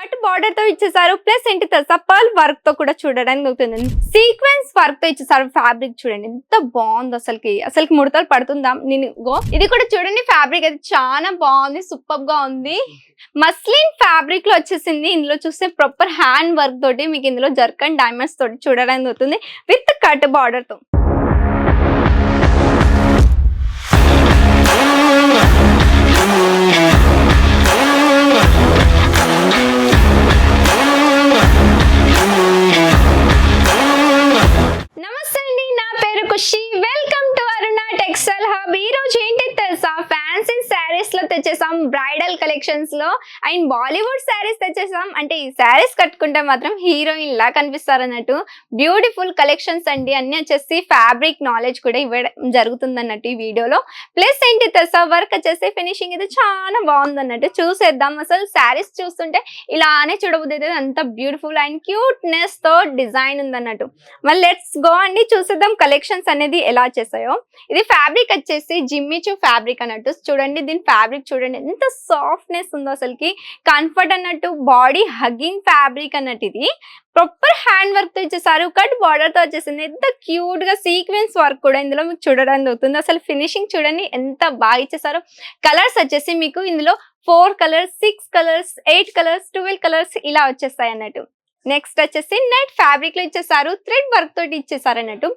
Cut బార్డర్తో ఇచ్చేసారు plus ఏంటి తెలుసా? పర్ల్ వర్క్తో కూడా చూడడానికి అవుతుంది సీక్వెన్స్ వర్క్తో ఇచ్చేసారు ఫ్యాబ్రిక్ చూడండి. ఎంత బాగుంది అసలుకి. అసలుకి ముడతలు పడుతుందా? నేను గో ఇది కూడా చూడండి ఫ్యాబ్రిక్ అయితే చాలా బాగుంది సూపర్గా ఉంది. మస్లిన్ ఫ్యాబ్రిక్లో వచ్చేసింది. ఇందులో చూస్తే ప్రాపర్ హ్యాండ్ వర్క్ తోటి మీకు ఇందులో జర్కన్ డైమండ్స్ తోటి చూడడానికి అవుతుంది విత్ కట్ బార్డర్తో. టెక్స్టైల్ హబ్ ఈ రోజు ఏంటి తెలుసా ఫ్యాన్సీ శారీస్లో తెచ్చేసాం. బ్రైడల్ కలెక్షన్స్లో. అండ్ బాలీవుడ్ శారీస్ తెచ్చేసాం. అంటే ఈ శారీస్ కట్టుకుంటే మాత్రం హీరోయిన్ లా కనిపిస్తారు అన్నట్టు బ్యూటిఫుల్ కలెక్షన్స్ అండి. అన్ని వచ్చేసి ఫ్యాబ్రిక్ నాలెడ్జ్ కూడా ఇవ్వడం జరుగుతుంది అన్నట్టు ఈ వీడియోలో. ప్లస్ ఏంటి తెలుసా? వర్క్ వచ్చేసి ఫినిషింగ్ అయితే చాలా బాగుంది అన్నట్టు చూసేద్దాం. అసలు శారీస్ చూస్తుంటే ఇలానే చూడబోద్ది అంత బ్యూటిఫుల్ అండ్ క్యూట్నెస్తో డిజైన్ ఉంది అన్నట్టు మళ్ళీ లెట్స్ గో అండి. చూసేద్దాం కలెక్షన్స్ అనేది ఎలా చేసాయో ఇది ఫ్యాబ్రిక్ వచ్చేసి జిమ్మిచు ఫ్యాబ్రిక్ అన్నట్టు. చూడండి దీని ఫ్యాబ్రిక్ చూడండి ఎంత సాఫ్ట్నెస్ ఉందో అసలుకి. కంఫర్ట్ అన్నట్టు బాడీ హగ్గింగ్ ఫ్యాబ్రిక్ అన్నట్టు ఇది ప్రాపర్ హ్యాండ్ వర్క్తో ఇచ్చేసారు. కట్ బార్డర్తో వచ్చేసింది. ఎంత క్యూట్గా సీక్వెన్స్ వర్క్ కూడా ఇందులో మీకు చూడడానికి అవుతుంది అసలు ఫినిషింగ్ చూడండి ఎంత బాగా ఇచ్చేసారో. కలర్స్ వచ్చేసి మీకు ఇందులో four colours six colours eight colours twelve colours ఇలా వచ్చేస్తాయి అన్నట్టు. నెక్స్ట్ వచ్చేసి నెట్ ఫ్యాబ్రిక్లో ఇచ్చేసారు థ్రెడ్ వర్క్ తోటి ఇచ్చేసారు అన్నట్టు.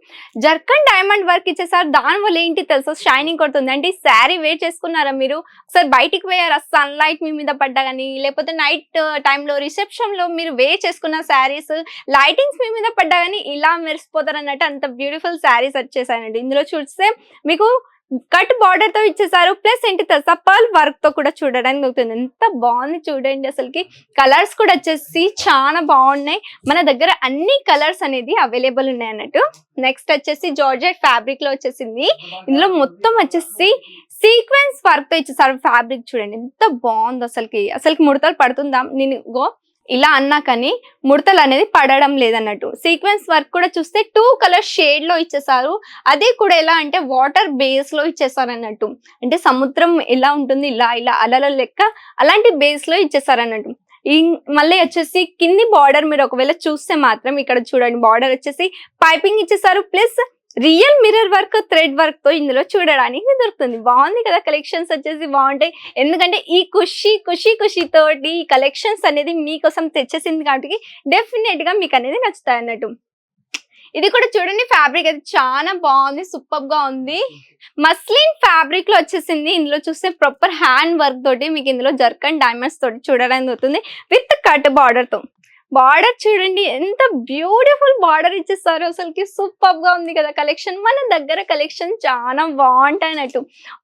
జర్కన్ డైమండ్ వర్క్ ఇచ్చేసారు. దాని వల్ల ఏంటి తెలుసా? షైనింగ్ కొడుతుంది. అంటే ఈ శారీ వేర్ చేసుకున్నారా మీరు? ఒకసారి బయటికి పోయారా? సన్ లైట్ మీ మీద పడ్డా కానీ లేకపోతే నైట్ టైంలో రిసెప్షన్లో మీరు వేర్ చేసుకున్న శారీస్ లైటింగ్స్ మీ మీద పడ్డా కానీ ఇలా మెరిసిపోతారు అన్నట్టు అంత బ్యూటిఫుల్ శారీస్ వచ్చేసాయండి ఇందులో చూస్తే మీకు కట్ బార్డర్తో ఇచ్చేసారు ప్లస్ ఏంటి తెలుసా? పర్ల్ వర్క్తో కూడా చూడడానికి అవుతుంది ఎంత బాగుంది చూడండి అసలుకి. కలర్స్ కూడా వచ్చేసి చాలా బాగున్నాయి. మన దగ్గర అన్ని కలర్స్ అనేది అవైలబుల్ ఉన్నాయి అన్నట్టు. నెక్స్ట్ వచ్చేసి జార్జెట్ ఫ్యాబ్రిక్లో వచ్చేసింది. ఇందులో మొత్తం వచ్చేసి సీక్వెన్స్ వర్క్తో ఇచ్చేసారు ఫ్యాబ్రిక్ చూడండి. ఎంత బాగుంది అసలుకి. అసలుకి ముడతలు పడుతుందా? నేను గో ఇలా అన్నా కానీ ముడతలు అనేది పడడం లేదన్నట్టు. సీక్వెన్స్ వర్క్ కూడా చూస్తే టూ కలర్ షేడ్లో ఇచ్చేసారు. అదే కూడా ఎలా అంటే వాటర్ బేస్లో ఇచ్చేసారు అన్నట్టు అంటే సముద్రం ఎలా ఉంటుంది ఇలా ఇలా అలల లెక్క అలాంటి బేస్లో ఇచ్చేసారు అన్నట్టు మళ్ళీ వచ్చేసి కింది బార్డర్ మీరు ఒకవేళ చూస్తే మాత్రం ఇక్కడ చూడండి బార్డర్ వచ్చేసి పైపింగ్ ఇచ్చేసారు plus real mirror work thread వర్క్తో ఇందులో చూడడానికి దొరుకుతుంది బాగుంది కదా కలెక్షన్స్ వచ్చేసి బాగుంటాయి. ఎందుకంటే ఈ ఖుషి ఖుషి ఖుషి తోటి ఈ కలెక్షన్స్ అనేది మీకోసం తెచ్చేసింది కాబట్టి డెఫినెట్గా మీకు అనేది నచ్చుతాయి అన్నట్టు. ఇది కూడా చూడండి ఫ్యాబ్రిక్ అయితే చాలా బాగుంది సూపర్గా ఉంది. మస్లిన్ ఫ్యాబ్రిక్లో వచ్చేసింది. ఇందులో చూస్తే ప్రాపర్ హ్యాండ్ వర్క్ తోటి మీకు ఇందులో జర్కన్ డైమండ్స్ తోటి చూడడానికి దొరుకుతుంది విత్ కట్ బార్డర్తో. బార్డర్ చూడండి ఎంత బ్యూటిఫుల్ బార్డర్ ఇచ్చేస్తారు అసలుకి సూపర్గా ఉంది కదా కలెక్షన్ మన దగ్గర కలెక్షన్ చాలా బాగుంటాయి అన్నట్టు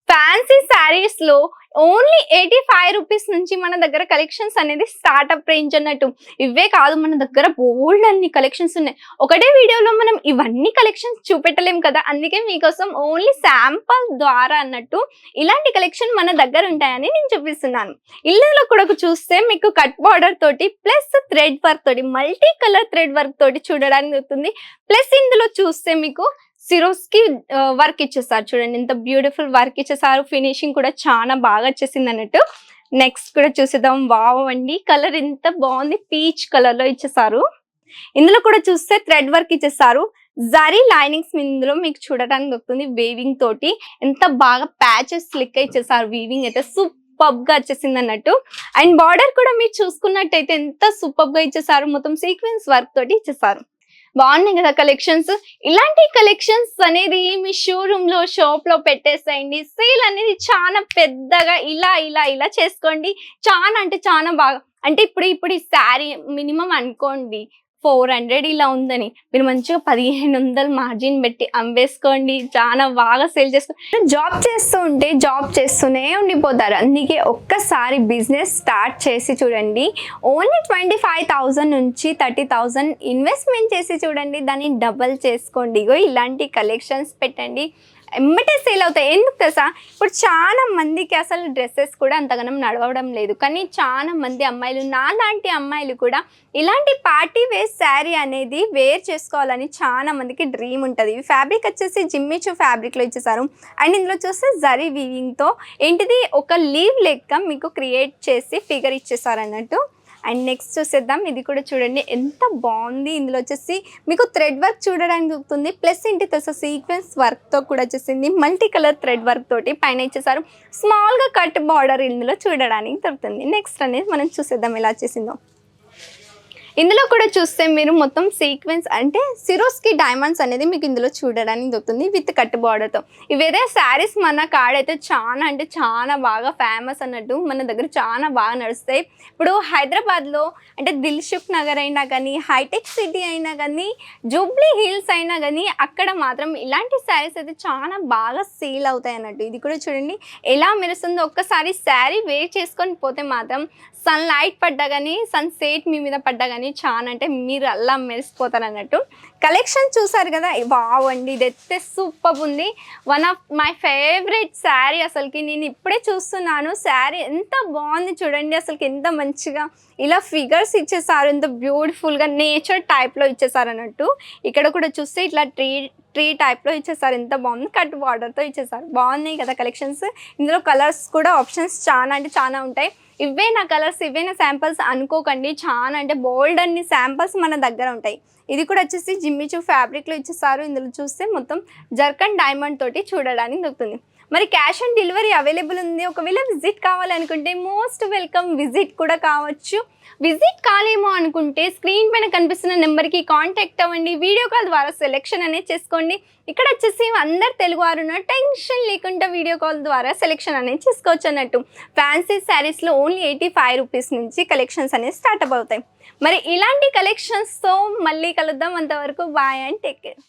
ఫ్యాన్సీ శారీస్లో ఓన్లీ ఎయిటీ ఫైవ్ రూపీస్ నుంచి మన దగ్గర కలెక్షన్స్ అనేది స్టార్ట్అప్ రేంజ్ అన్నట్టు. ఇవే కాదు మన దగ్గర బోల్డ్ అన్ని కలెక్షన్స్ ఉన్నాయి. ఒకటే వీడియోలో మనం ఇవన్నీ కలెక్షన్స్ చూపెట్టలేం కదా? అందుకే మీకోసం ఓన్లీ శాంపల్ ద్వారా అన్నట్టు ఇలాంటి కలెక్షన్ మన దగ్గర ఉంటాయని నేను చూపిస్తున్నాను. ఇళ్ళలో కూడా చూస్తే మీకు కట్ బార్డర్ తోటి ప్లస్ థ్రెడ్ వర్క్ తోటి మల్టీ కలర్ థ్రెడ్ వర్క్ తోటి చూడడానికి అవుతుంది ప్లస్ ఇందులో చూస్తే మీకు సిరోస్కి వర్క్ ఇచ్చేసారు చూడండి. ఎంత బ్యూటిఫుల్ వర్క్ ఇచ్చేసారు. ఫినిషింగ్ కూడా చాలా బాగా వచ్చేసింది అన్నట్టు. నెక్స్ట్ కూడా చూసేద్దాం. వావ్ అండి. కలర్ ఎంత బాగుంది. పీచ్ కలర్లో ఇచ్చేసారు. ఇందులో కూడా చూస్తే థ్రెడ్ వర్క్ ఇచ్చేసారు. జరీ లైనింగ్స్ ఇందులో మీకు చూడడానికి దొరుకుతుంది. వేవింగ్ తోటి ఎంత బాగా ప్యాచెస్ స్లిక్ ఇచ్చేసారు. వీవింగ్ అయితే సూపర్గా వచ్చేసింది అన్నట్టు. అండ్ బార్డర్ కూడా మీరు చూసుకున్నట్టయితే ఎంత సూపర్గా ఇచ్చేసారు. మొత్తం సీక్వెన్స్ వర్క్ తోటి ఇచ్చేసారు. బాగున్నాయి కదా కలెక్షన్స్ ఇలాంటి కలెక్షన్స్ అనేది మీ షోరూమ్లో షాప్లో పెట్టేసేయండి. సేల్ అనేది చాలా పెద్దగా ఇలా ఇలా ఇలా చేసుకోండి. చాలా అంటే చాలా బాగా అంటే ఇప్పుడు ఇప్పుడు ఈ శారీ మినిమం అనుకోండి. ఫోర్ హండ్రెడ్ ఇలా ఉందని. మీరు మంచిగా పదిహేను వందలు మార్జిన్ పెట్టి అమ్మేసుకోండి. చాలా బాగా సేల్ చేసుకోండి జాబ్ చేస్తూ ఉంటే జాబ్ చేస్తూనే ఉండిపోతారు. అందుకే ఒక్కసారి బిజినెస్ స్టార్ట్ చేసి చూడండి. ఓన్లీ ట్వంటీ ఫైవ్ థౌజండ్ నుంచి థర్టీ థౌజండ్ ఇన్వెస్ట్మెంట్ చేసి చూడండి. దాన్ని డబల్ చేసుకోండి. ఇగో ఇలాంటి కలెక్షన్స్ పెట్టండి. ఎమ్మటే సేల్ అవుతాయి. ఎందుకు తెలుసా? ఇప్పుడు చాలా మందికి అసలు డ్రెస్సెస్ కూడా అంతగానం నడవడం లేదు. కానీ చాలా మంది అమ్మాయిలు నాలాంటి అమ్మాయిలు కూడా ఇలాంటి పార్టీ వేర్ శారీ అనేది వేర్ చేసుకోవాలని చాలా మందికి డ్రీమ్ ఉంటుంది. ఈ ఫ్యాబ్రిక్ వచ్చేసి జిమ్మిచు ఫ్యాబ్రిక్లో ఇచ్చేసారు. అండ్ ఇందులో చూస్తే జరీ వీవింగ్తో ఏంటిది? ఒక లీవ్ లెక్క మీకు క్రియేట్ చేసి ఫిగర్ ఇచ్చేసారు అన్నట్టు అండ్ నెక్స్ట్ చూసేద్దాం. ఇది కూడా చూడండి. ఎంత బాగుంది. ఇందులో వచ్చేసి మీకు థ్రెడ్ వర్క్ చూడడానికి దొరుకుతుంది. ప్లస్ ఏంటి తెలుసా? సీక్వెన్స్ వర్క్తో కూడా వచ్చేసింది. మల్టీ కలర్ థ్రెడ్ వర్క్ తోటి పైన ఇచ్చేసారు. స్మాల్గా కట్ బార్డర్ ఇందులో చూడడానికి దొరుకుతుంది. నెక్స్ట్ అనేది మనం చూసేద్దాం. ఎలా చేసిందో ఇందులో కూడా చూస్తే మీరు మొత్తం సీక్వెన్స్ అంటే సిరోస్కి డైమండ్స్ అనేది మీకు ఇందులో చూడడానికి దొరుకుతుంది. విత్ కట్ బార్డర్తో ఇవేదే శారీస్ మన కాడైతే చాలా అంటే చాలా బాగా ఫేమస్ అన్నట్టు మన దగ్గర చాలా బాగా నడుస్తాయి. ఇప్పుడు హైదరాబాద్లో అంటే దిల్సుఖ్ నగర్ అయినా కానీ హైటెక్ సిటీ అయినా కానీ జూబ్లీ హిల్స్ అయినా కానీ అక్కడ మాత్రం ఇలాంటి శారీస్ అయితే చాలా బాగా సేల్ అవుతాయి అన్నట్టు. ఇది కూడా చూడండి. ఎలా మెరుస్తుందో ఒక్కసారి శారీ వేర్ చేసుకొని పోతే మాత్రం సన్ లైట్ పడ్డా కానీ సన్ సెట్ మీ మీద పడ్డా కానీ చాలా అంటే మీరు అలా మెరిసిపోతారు అన్నట్టు కలెక్షన్ చూసారు కదా వావ్ అండి ఇది అయితే సూపర్ ఉంది. One of my favourite sari అసలుకి. నేను ఇప్పుడే చూస్తున్నాను శారీ ఎంత బాగుంది చూడండి అసలుకి ఎంత మంచిగా. ఇలా ఫిగర్స్ ఇచ్చేసారు ఎంత బ్యూటిఫుల్గా నేచర్ టైప్లో ఇచ్చేసారు అన్నట్టు ఇక్కడ కూడా చూస్తే ఇట్లా ట్రీ ట్రీ టైప్లో ఇచ్చేసారు ఎంత బాగుంది. కట్ బార్డర్తో ఇచ్చేసారు బాగున్నాయి కదా కలెక్షన్స్. ఇందులో కలర్స్ కూడా ఆప్షన్స్ చాలా అంటే చాలా ఉంటాయి. ఇవే నా కలర్స్ ఇవే నా శాంపిల్స్ అనుకోకండి. చాలా అంటే బోల్డ్ అన్ని శాంపిల్స్ మన దగ్గర ఉంటాయి. ఇది కూడా వచ్చేసి జిమ్మిచూ ఫ్యాబ్రిక్లో ఇచ్చేసారు ఇందులో చూస్తే మొత్తం జర్కన్ డైమండ్ తోటి చూడడానికి దొరుకుతుంది. మరి క్యాష్ ఆన్ డెలివరీ అవైలబుల్ ఉంది. ఒకవేళ విజిట్ కావాలనుకుంటే మోస్ట్ వెల్కమ్ విజిట్ కూడా కావచ్చు. విజిట్ కాలేమో అనుకుంటే స్క్రీన్ పైన కనిపిస్తున్న నెంబర్కి కాంటాక్ట్ అవ్వండి. వీడియో కాల్ ద్వారా సెలెక్షన్ అనేది చేసుకోండి. ఇక్కడ వచ్చేసి అందరు తెలుగు వారున్న టెన్షన్ లేకుండా వీడియో కాల్ ద్వారా సెలెక్షన్ అనేది చేసుకోవచ్చు అన్నట్టు. ఫ్యాన్సీ శారీస్లో ఓన్లీ ఎయిటీ ఫైవ్ రూపీస్ నుంచి కలెక్షన్స్ అనేవి స్టార్ట్ అవుతాయి. మరి ఇలాంటి కలెక్షన్స్తో మళ్ళీ కలుద్దాం అంతవరకు బాయ్ అండ్ టేక్ కేర్